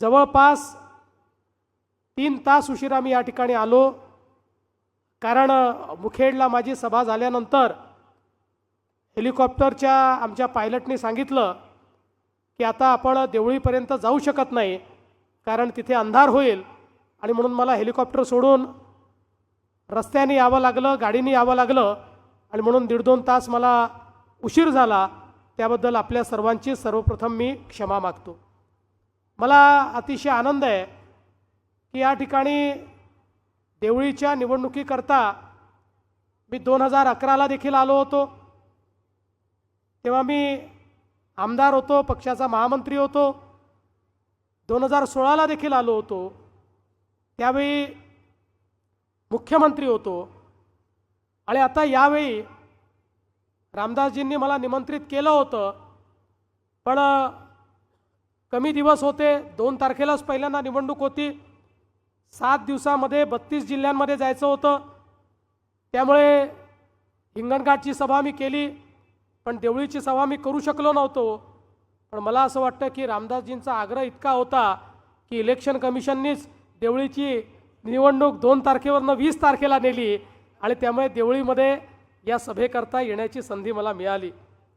जवळपास तीन तास उशिरा मी या ठिकाणी आलो. कारण मुखेडला माझी सभा झाल्यानंतर हेलिकॉप्टरच्या आमच्या पायलटने सांगितलं की आता आपण देवळीपर्यंत जाऊ शकत नाही कारण तिथे अंधार होईल आणि म्हणून मला हेलिकॉप्टर सोडून रस्त्याने यावं लागलं गाडीने यावं लागलं आणि म्हणून दीड दोन तास मला उशीर झाला. त्याबद्दल आपल्या सर्वांची सर्वप्रथम मी क्षमा मागतो. मला अतिशय आनंद आहे की या ठिकाणी देवळीच्या निवडणुकीकरता मी दोन हजार अकराला देखील आलो होतो. तेव्हा मी आमदार होतो पक्षाचा महामंत्री होतो. दोन हजार सोळाला देखील आलो होतो. त्यावेळी मुख्यमंत्री होतो. आणि आता यावेळी रामदासजींनी मला निमंत्रित केलं होतं. पण कमी दिवस होते. दोन तारखेलाच पहिल्यांदा निवडणूक होती. सात दिवसामध्ये बत्तीस जिल्ह्यांमध्ये जायचं होतं. त्यामुळे हिंगणघाटची सभा मी केली. पण देवळीची सभा मी करू शकलो नव्हतो. पण मला असं वाटतं की रामदासजींचा आग्रह इतका होता की इलेक्शन कमिशननीच देवळीची निवडणूक दोन तारखेवरनं वीस तारखेला नेली आणि त्यामुळे देवळीमध्ये या सभेकरता येण्याची संधी मला मिळाली.